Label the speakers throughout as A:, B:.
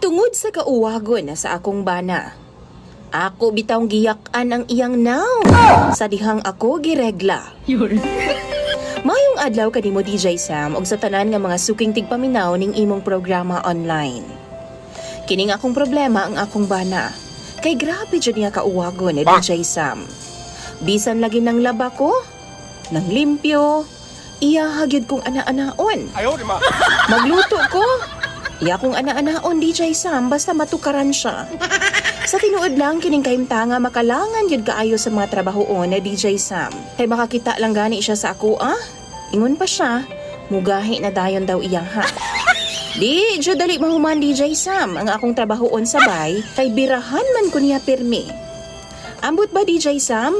A: Tungod sa kauwagon na sa akong bana, ako bitawng giyakan ang iyang now sa dihang ako giregla. Mayong adlaw kanimo DJ Sam og sa tanan nga mga suking tigpaminaw ning imong programa online. Kining akong problema ang akong bana. Kay grabe jud niya kauwagon ni DJ Sam. Bisan lagi nang laba ko, nang limpyo, iya hagyod kong ana-anaon. Magluto ko, Iya kong ana-anaon DJ Sam basta matukaran siya. Sa tinuod lang kining kahimtanga makalangan yun kaayo sa mga trabahoon na DJ Sam. Kay makakita lang gani siya sa ako ah. Ingon pa siya, mugahi na dayon daw iyang ha. Di, jud dali mahuman DJ Sam ang akong trabahoon sabay kay birahan man ko niya pirmi. Ambot ba DJ Sam?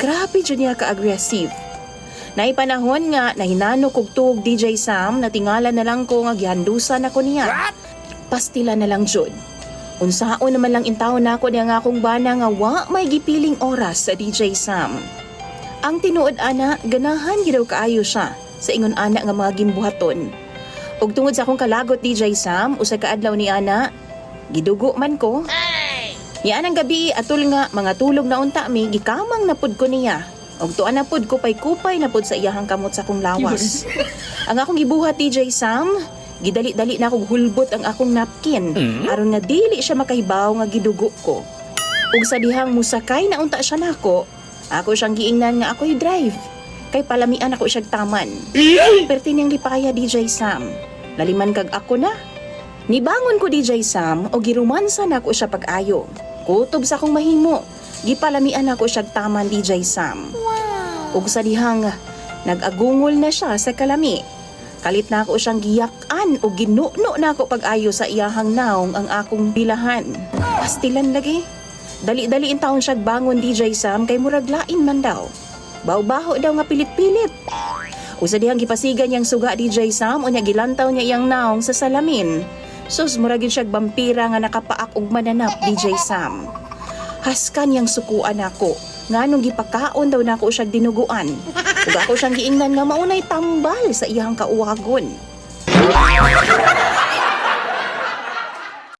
A: Grabe jud niya ka-aggressive. Naipanahon nga na hinano kog tuog DJ Sam na tingala na lang ko nga gihandusan ako niya. Pastila na lang jud. Unsaon naman lang intaw na ako niya nga akong bana nga wa may gipiling oras sa DJ Sam. Ang tinuod ana, ganahan gidaw kaayo siya sa ingon ana nga mga gimbuhaton. Ug tungod sa akong kalagot DJ Sam, usa ka adlaw ni ana, gidugo man ko. Yan ang gabi atul nga mga tulog na unta mi gikamang napud ko niya. Og tuan na pud kupay kupay na pud sa iyahang kamot sa akong lawas. ang akong gibuhat DJ Sam, gidali-dali na akong hulbot ang akong napkin aron nga dili siya makahibaw nga gidugo ko. Ug sa dihang musakay na unta siya nako, ako siyang giingnan nga ako'y drive. Kay palamian ako siyang taman. Perti niyang lipaya DJ Sam. Laliman kag ako na. Nibangon ko DJ Sam o girumansa na ako siya pag-ayo. Kutob sa akong mahimo. Gipalamian ako siya taman DJ Sam. Ug sa dihang nag-agungol na siya sa kalami. Kalit na ako siyang giyakan o ginuno na ako pag-ayo sa iyahang naong ang akong bilahan. Pastilan lagi. Dali-dali in taon siya bangon DJ Sam kay murag lain man daw. Baw-baho daw nga pilit-pilit. Usa dihang gipasigan niyang suga DJ Sam unya gilantaw niya iyang naong sa salamin. Sus murag yun siya vampira nga nakapaak og mananap DJ Sam. Haskan yang sukuan ako. Nganong gipakaon daw nako siya dinuguan. Ug ako siyang giingnan nga maunay tambal sa iyang kauwagon.